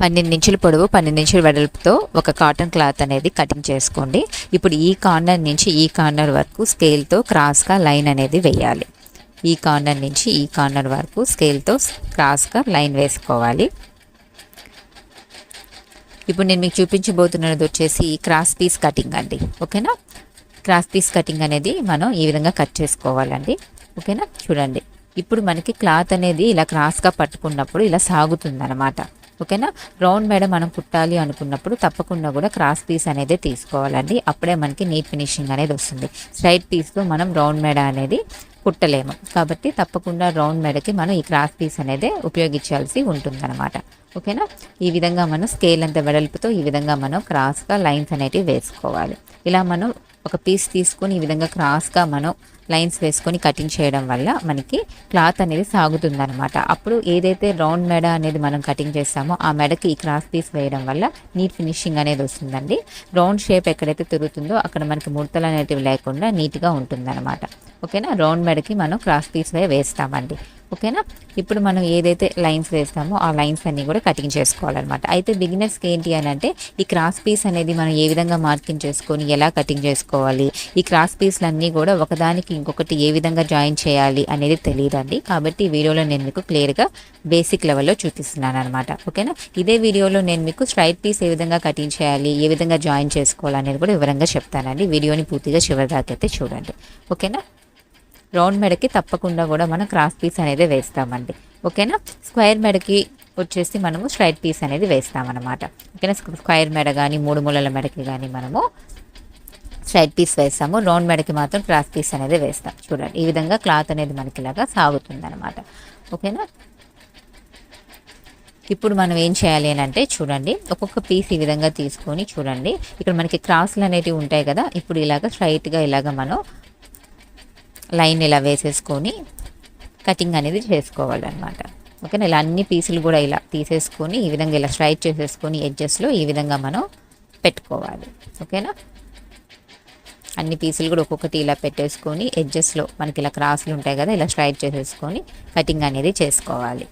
పన్నెండు ఇంచుల పొడవు పన్నెండు ఇంచుల వెడల్పుతో ఒక కాటన్ క్లాత్ అనేది కటింగ్ చేసుకోండి. ఇప్పుడు ఈ కార్నర్ నుంచి ఈ కార్నర్ వరకు స్కేల్తో క్రాస్గా లైన్ అనేది వేయాలి. ఈ కార్నర్ నుంచి ఈ కార్నర్ వరకు స్కేల్తో క్రాస్గా లైన్ వేసుకోవాలి. ఇప్పుడు నేను మీకు చూపించబోతున్నది వచ్చేసి క్రాస్ పీస్ కటింగ్ అండి. ఓకేనా? క్రాస్ పీస్ కటింగ్ అనేది మనం ఈ విధంగా కట్ చేసుకోవాలండి. ఓకేనా? చూడండి. ఇప్పుడు మనకి క్లాత్ అనేది ఇలా క్రాస్గా పట్టుకున్నప్పుడు ఇలా సాగుతుంది అన్నమాట ఓకేనా? రౌండ్ మేడ మనం కుట్టాలి అనుకున్నప్పుడు తప్పకుండా కూడా క్రాస్ పీస్ అనేది తీసుకోవాలండి. అప్పుడే మనకి నీట్ ఫినిషింగ్ అనేది వస్తుంది. స్ట్రైట్ పీస్తో మనం రౌండ్ మేడ అనేది కుట్టలేము. కాబట్టి తప్పకుండా రౌండ్ మెడకి మనం ఈ క్రాస్ పీస్ అనేది ఉపయోగించాల్సి ఉంటుందన్నమాట. ఓకేనా? ఈ విధంగా మనం స్కేల్ అంత వెడల్పుతో ఈ విధంగా మనం క్రాస్గా లైన్స్ అనేటివి వేసుకోవాలి. ఇలా మనం ఒక పీస్ తీసుకొని ఈ విధంగా క్రాస్గా మనం లైన్స్ వేసుకొని కటింగ్ చేయడం వల్ల మనకి క్లాత్ అనేది సాగుతుందనమాట అప్పుడు ఏదైతే రౌండ్ మెడ అనేది మనం కటింగ్ చేస్తామో ఆ మెడకి ఈ క్రాస్ పీస్ వేయడం వల్ల నీట్ ఫినిషింగ్ అనేది వస్తుందండి. రౌండ్ షేప్ ఎక్కడైతే తిరుగుతుందో అక్కడ మనకి ముడతలు అనేటివి లేకుండా నీట్గా ఉంటుందన్నమాట. ఓకేనా? రౌండ్ మెడకి మనం క్రాస్ పీస్ వేస్తామండి. ఓకేనా? ఇప్పుడు మనం ఏదైతే లైన్స్ వేస్తామో ఆ లైన్స్ అన్నీ కూడా కటింగ్ చేసుకోవాలన్నమాట. అయితే బిగినర్స్కి ఏంటి అని అంటే ఈ క్రాస్ పీస్ అనేది మనం ఏ విధంగా మార్కింగ్ చేసుకొని ఎలా కటింగ్ చేసుకోవాలి ఈ క్రాస్ పీస్లన్నీ కూడా ఒకదానికి ఇంకొకటి ఏ విధంగా జాయిన్ చేయాలి అనేది తెలియదండి కాబట్టి ఈ వీడియోలో నేను మీకు క్లియర్గా బేసిక్ లెవెల్లో చూపిస్తున్నాను అనమాట ఓకేనా? ఇదే వీడియోలో నేను మీకు స్ట్రైట్ పీస్ ఏ విధంగా కటింగ్ చేయాలి ఏ విధంగా జాయిన్ చేసుకోవాలి అనేది కూడా వివరంగా చెప్తానండి. వీడియోని పూర్తిగా చివరి దాకా అయితే చూడండి. ఓకేనా? రౌండ్ మెడకి తప్పకుండా కూడా మనం క్రాస్ పీస్ అనేది వేస్తామండి. ఓకేనా? స్క్వేర్ మెడకి వచ్చేసి మనము స్ట్రైట్ పీస్ అనేది వేస్తామన్నమాట. ఓకేనా? స్క్వేర్ మెడ కానీ మూడు మూలల మెడకి కానీ మనము స్ట్రైట్ పీస్ వేస్తాము. రౌండ్ మెడకి మాత్రం క్రాస్ పీస్ అనేది వేస్తాం. చూడండి ఈ విధంగా క్లాత్ అనేది మనకి ఇలాగా సాగుతుంది అనమాట ఓకేనా? ఇప్పుడు మనం ఏం చేయాలి అని అంటే చూడండి ఒక్కొక్క పీస్ ఈ విధంగా తీసుకొని చూడండి. ఇక్కడ మనకి క్రాస్లు అనేటివి ఉంటాయి కదా ఇప్పుడు ఇలాగ స్ట్రైట్గా ఇలాగ మనం లైన్ ఇలా వేసేసుకొని కటింగ్ అనేది చేసుకోవాలన్నమాట. ఓకేనా? ఇలా అన్ని పీసులు కూడా ఇలా తీసేసుకొని ఈ విధంగా ఇలా స్ట్రైట్ చేసేసుకొని ఎడ్జెస్లో ఈ విధంగా మనం పెట్టుకోవాలి. ఓకేనా? అన్ని పీసులు కూడా ఒక్కొక్కటి ఇలా పెట్టేసుకొని ఎడ్జెస్లో మనకి ఇలా క్రాసులు ఉంటాయి కదా ఇలా స్ట్రైట్ చేసేసుకొని కటింగ్ అనేది చేసుకోవాలి.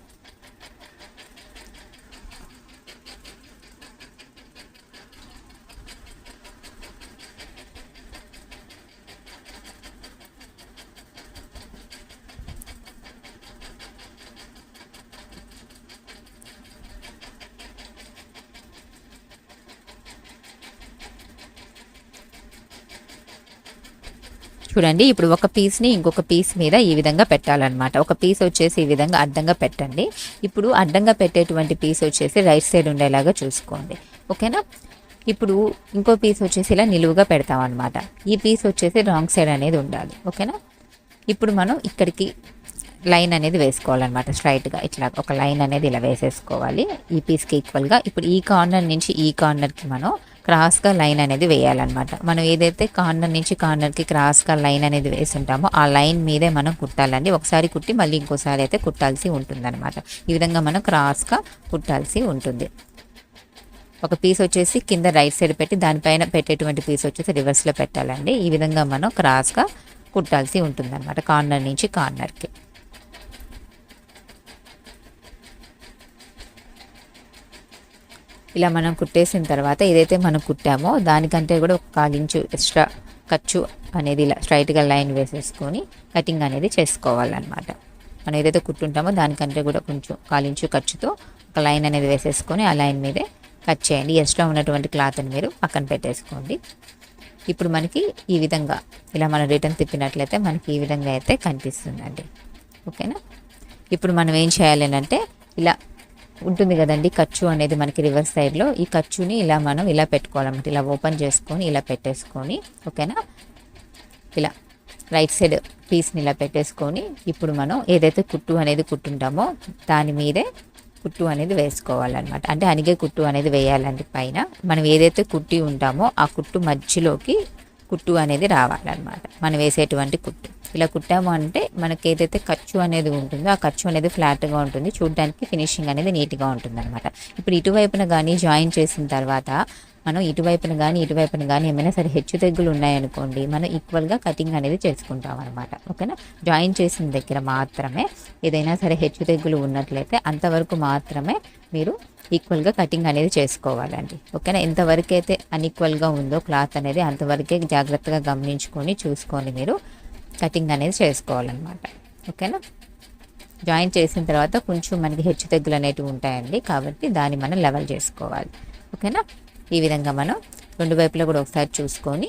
చూడండి ఇప్పుడు ఒక పీస్ని ఇంకొక పీస్ మీద ఈ విధంగా పెట్టాలన్నమాట. ఒక పీస్ వచ్చేసి ఈ విధంగా అడ్డంగా పెట్టండి. ఇప్పుడు అడ్డంగా పెట్టేటువంటి పీస్ వచ్చేసి రైట్ సైడ్ ఉండేలాగా చూసుకోండి. ఓకేనా? ఇప్పుడు ఇంకో పీస్ వచ్చేసి ఇలా నిలువుగా పెడతాం అనమాట ఈ పీస్ వచ్చేసి రాంగ్ సైడ్ అనేది ఉండాలి. ఓకేనా? ఇప్పుడు మనం ఇక్కడికి లైన్ అనేది వేసుకోవాలన్నమాట. స్ట్రైట్గా ఇట్లా ఒక లైన్ అనేది ఇలా వేసేసుకోవాలి. ఈ పీస్కి ఈక్వల్గా ఇప్పుడు ఈ కార్నర్ నుంచి ఈ కార్నర్కి మనం క్రాస్గా లైన్ అనేది వేయాలన్నమాట. మనం ఏదైతే కార్నర్ నుంచి కార్నర్కి క్రాస్గా లైన్ అనేది వేసి ఉంటామో ఆ లైన్ మీదే మనం కుట్టాలండి. ఒకసారి కుట్టి మళ్ళీ ఇంకోసారి అయితే కుట్టాల్సి ఉంటుందన్నమాట. ఈ విధంగా మనం క్రాస్గా కుట్టాల్సి ఉంటుంది. ఒక పీస్ వచ్చేసి కింద రైట్ సైడ్ పెట్టి దానిపైన పెట్టేటువంటి పీస్ వచ్చేసి రివర్స్లో పెట్టాలండి. ఈ విధంగా మనం క్రాస్గా కుట్టాల్సి ఉంటుందన్నమాట కార్నర్ నుంచి కార్నర్కి. ఇలా మనం కుట్టేసిన తర్వాత ఏదైతే మనం కుట్టామో దానికంటే కూడా ఒక కాలించు ఎక్స్ట్రా ఖర్చు అనేది ఇలా స్ట్రైట్గా లైన్ వేసేసుకొని కటింగ్ అనేది చేసుకోవాలన్నమాట. మనం ఏదైతే కుట్టుంటామో దానికంటే కూడా కొంచెం కాలించు ఖర్చుతో ఒక లైన్ అనేది వేసేసుకొని ఆ లైన్ మీదే కట్ చేయండి. ఎక్స్ట్రా ఉన్నటువంటి క్లాత్ని మీరు పక్కన పెట్టేసుకోండి. ఇప్పుడు మనకి ఈ విధంగా ఇలా మనం రిటర్న్ తిప్పినట్లయితే మనకి ఈ విధంగా అయితే కనిపిస్తుందండి. ఓకేనా? ఇప్పుడు మనం ఏం చేయాలి అంటే ఇలా ఉంటుంది కదండి ఖర్చు అనేది మనకి రివర్స్ సైడ్లో. ఈ ఖర్చుని ఇలా మనం ఇలా పెట్టుకోవాలన్నమాట. ఇలా ఓపెన్ చేసుకొని ఇలా పెట్టేసుకొని ఓకేనా? ఇలా రైట్ సైడ్ పీస్ని ఇలా పెట్టేసుకొని ఇప్పుడు మనం ఏదైతే కుట్టు అనేది కుట్టుంటామో దాని మీదే కుట్టు అనేది వేసుకోవాలన్నమాట. అంటే అనిగే కుట్టు అనేది వేయాలండి పైన. మనం ఏదైతే కుట్టి ఉంటామో ఆ కుట్టు మధ్యలోకి కుట్టు అనేది రావాలన్నమాట. మనం వేసేటువంటి కుట్టు. ఇలా కుట్టాము అంటే మనకి ఏదైతే ఖర్చు అనేది ఉంటుందో ఆ ఖర్చు అనేది ఫ్లాట్గా ఉంటుంది. చూడడానికి ఫినిషింగ్ అనేది నీట్గా ఉంటుంది అనమాట ఇప్పుడు ఇటువైపున కానీ జాయిన్ చేసిన తర్వాత మనం ఇటువైపున కానీ ఇటువైపున కానీ ఏమైనా సరే హెచ్చు తగ్గులు ఉన్నాయనుకోండి మనం ఈక్వల్గా కటింగ్ అనేది చేసుకుంటాం అనమాట ఓకేనా? జాయిన్ చేసిన దగ్గర మాత్రమే ఏదైనా సరే హెచ్చు తగ్గులు ఉన్నట్లయితే అంతవరకు మాత్రమే మీరు ఈక్వల్గా కటింగ్ అనేది చేసుకోవాలండి. ఓకేనా? ఎంతవరకు అయితే అన్ఈక్వల్గా ఉందో క్లాత్ అనేది అంతవరకే జాగ్రత్తగా గమనించుకొని చూసుకొని మీరు కటింగ్ అనేది చేసుకోవాలన్నమాట. ఓకేనా? జాయిన్ చేసిన తర్వాత కొంచెం మనకి హెచ్చు తగ్గులు అనేటివి ఉంటాయండి. కాబట్టి దాన్ని మనం లెవెల్ చేసుకోవాలి. ఓకేనా? ఈ విధంగా మనం రెండు వైపులా కూడా ఒకసారి చూసుకొని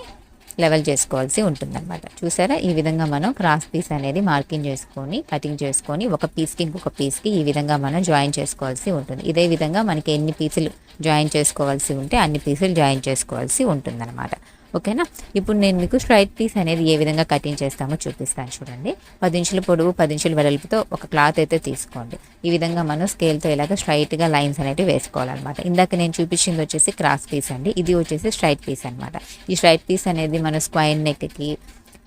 లెవెల్ చేసుకోవాల్సి ఉంటుందన్నమాట. చూసారా? ఈ విధంగా మనం క్రాస్ పీస్ అనేది మార్కింగ్ చేసుకొని కటింగ్ చేసుకొని ఒక పీస్కి ఇంకొక పీస్కి ఈ విధంగా మనం జాయిన్ చేసుకోవాల్సి ఉంటుంది. ఇదే విధంగా మనకి ఎన్ని పీసులు జాయిన్ చేసుకోవాల్సి ఉంటే అన్ని పీసులు జాయిన్ చేసుకోవాల్సి ఉంటుందన్నమాట. ఓకేనా? ఇప్పుడు నేను మీకు స్ట్రైట్ పీస్ అనేది ఏ విధంగా కటింగ్ చేస్తామో చూపిస్తాను చూడండి. పది ఇంచుల పొడవు పది ఇంచుల వెడల్పుతో ఒక క్లాత్ అయితే తీసుకోండి. ఈ విధంగా మనం స్కేల్తో ఇలాగ స్ట్రైట్గా లైన్స్ అనేవి వేసుకోవాలన్నమాట. ఇందాక నేను చూపించింది వచ్చేసి క్రాస్ పీస్ అండి. ఇది వచ్చేసి స్ట్రైట్ పీస్ అనమాట ఈ స్ట్రైట్ పీస్ అనేది మన స్క్వైన్ నెక్కి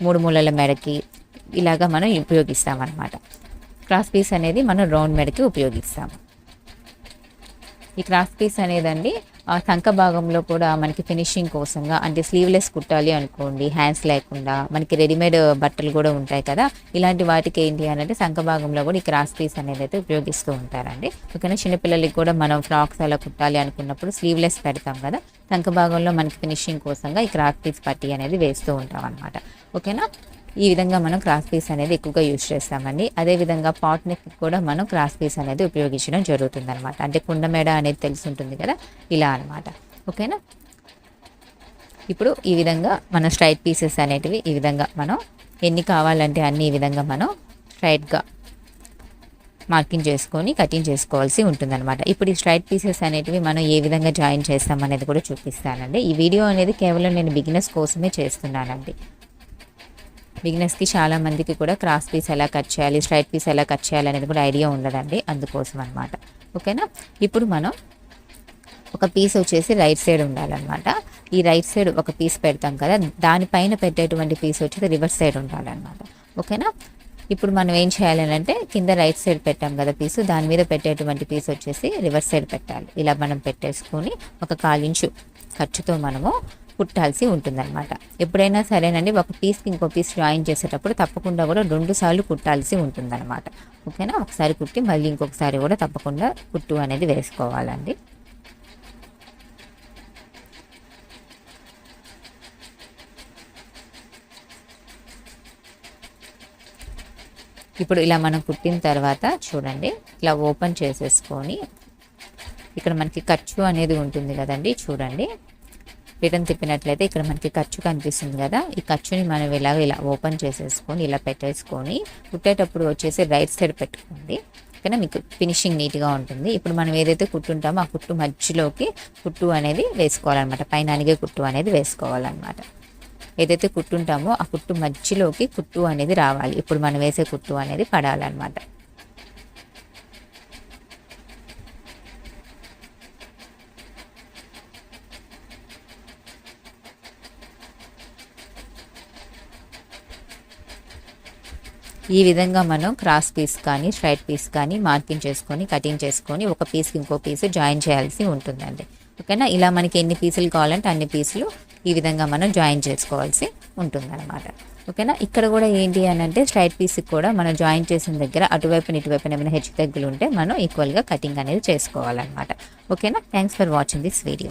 మూడు మూలల మెడకి ఇలాగా మనం ఉపయోగిస్తామన్నమాట. క్రాస్ పీస్ అనేది మనం రౌండ్ మెడకి ఉపయోగిస్తాము. ఈ క్రాస్ పీస్ అనేదండి ఆ సంఖ భాగంలో కూడా మనకి ఫినిషింగ్ కోసంగా అంటే స్లీవ్లెస్ కుట్టాలి అనుకోండి హ్యాండ్స్ లేకుండా మనకి రెడీమేడ్ బట్టలు కూడా ఉంటాయి కదా ఇలాంటి వాటికి ఏంటి అని అంటే సంఖ భాగంలో కూడా ఈ క్రాస్ పీస్ అనేది అయితే ఉపయోగిస్తూ ఉంటారండి. ఓకేనా చిన్నపిల్లలకి కూడా మనం ఫ్రాక్స్ అలా కుట్టాలి అనుకున్నప్పుడు స్లీవ్లెస్ పెడతాం కదా సంఖ భాగంలో మనకి ఫినిషింగ్ కోసంగా ఈ క్రాస్ పీస్ పట్టీ అనేది వేస్తూ ఉంటాం అనమాట ఓకేనా ఈ విధంగా మనం క్రాస్ పీస్ అనేది ఎక్కువగా యూజ్ చేస్తామండి. అదేవిధంగా పాట్ నెక్ కూడా మనం క్రాస్ పీస్ అనేది ఉపయోగించడం జరుగుతుంది అనమాట అంటే కుండమేడ అనేది తెలిసి ఉంటుంది కదా? ఇలా అనమాట ఓకేనా? ఇప్పుడు ఈ విధంగా మన స్ట్రైట్ పీసెస్ అనేటివి ఈ విధంగా మనం ఎన్ని కావాలంటే అన్ని ఈ విధంగా మనం స్ట్రైట్గా మార్కింగ్ చేసుకొని కటింగ్ చేసుకోవాల్సి ఉంటుందన్నమాట. ఇప్పుడు ఈ స్ట్రైట్ పీసెస్ అనేటివి మనం ఏ విధంగా జాయిన్ చేస్తామనేది కూడా చూపిస్తానండి. ఈ వీడియో అనేది కేవలం నేను బిగినర్స్ కోసమే చేస్తున్నానండి. బిగినర్స్కి చాలా మందికి కూడా క్రాస్ పీస్ ఎలా కట్ చేయాలి స్ట్రైట్ పీస్ ఎలా కట్ చేయాలి అనేది కూడా ఐడియా ఉండదండి అందుకోసం అనమాట ఓకేనా ఇప్పుడు మనం ఒక పీస్ వచ్చేసి రైట్ సైడ్ ఉండాలన్నమాట. ఈ రైట్ సైడ్ ఒక పీస్ పెడతాం కదా దానిపైన పెట్టేటువంటి పీస్ వచ్చేసి రివర్స్ సైడ్ ఉండాలన్నమాట. ఓకేనా ఇప్పుడు మనం ఏం చేయాలని అంటే కింద రైట్ సైడ్ పెట్టాం కదా పీసు దాని మీద పెట్టేటువంటి పీస్ వచ్చేసి రివర్స్ సైడ్ పెట్టాలి. ఇలా మనం పెట్టేసుకొని ఒక కాలించు ఖర్చుతో మనము కుట్టాల్సి ఉంటుందన్నమాట. ఎప్పుడైనా సరేనండి ఒక పీస్కి ఇంకో పీస్ జాయిన్ చేసేటప్పుడు తప్పకుండా కూడా రెండు సార్లు కుట్టాల్సి ఉంటుందన్నమాట. ఓకేనా? ఒకసారి కుట్టి మళ్ళీ ఇంకొకసారి కూడా తప్పకుండా కుట్టు అనేది వేసుకోవాలండి. ఇప్పుడు ఇలా మనం కుట్టిన తర్వాత చూడండి ఇలా ఓపెన్ చేసేసుకొని ఇక్కడ మనకి ఖర్చు అనేది ఉంటుంది కదండి చూడండి. రిటర్న్ తిప్పినట్లయితే ఇక్కడ మనకి ఖర్చు కనిపిస్తుంది కదా. ఈ ఖర్చుని మనం ఇలాగ ఇలా ఓపెన్ చేసేసుకొని ఇలా పెట్టేసుకొని కుట్టేటప్పుడు వచ్చేసి రైట్ సైడ్ పెట్టుకోండి. ఓకేనా? మీకు ఫినిషింగ్ నీట్గా ఉంటుంది. ఇప్పుడు మనం ఏదైతే కుట్టుంటామో ఆ కుట్టు మధ్యలోకి కుట్టు అనేది వేసుకోవాలన్నమాట. పైన అనిగే కుట్టు అనేది వేసుకోవాలన్నమాట. ఏదైతే కుట్టుంటామో ఆ కుట్టు మధ్యలోకి కుట్టు అనేది రావాలి. ఇప్పుడు మనం వేసే కుట్టు అనేది పడాలన్నమాట. ఈ విధంగా మనం క్రాస్ పీస్ కానీ స్ట్రైట్ పీస్ కానీ మార్కింగ్ చేసుకొని కటింగ్ చేసుకొని ఒక పీస్కి ఇంకో పీస్ జాయిన్ చేయాల్సి ఉంటుందండి. ఓకేనా? ఇలా మనకి ఎన్ని పీసులు కావాలంటే అన్ని పీసులు ఈ విధంగా మనం జాయిన్ చేసుకోవాల్సి ఉంటుందన్నమాట. ఓకేనా? ఇక్కడ కూడా ఏంటి అని అంటే స్ట్రైట్ పీస్కి కూడా మనం జాయిన్ చేసిన దగ్గర అటువైపున ఇటువైపు ఏమైనా హెచ్చు తగ్గులు ఉంటే మనం ఈక్వల్గా కటింగ్ అనేది చేసుకోవాలన్నమాట. ఓకేనా? Thanks for watching this video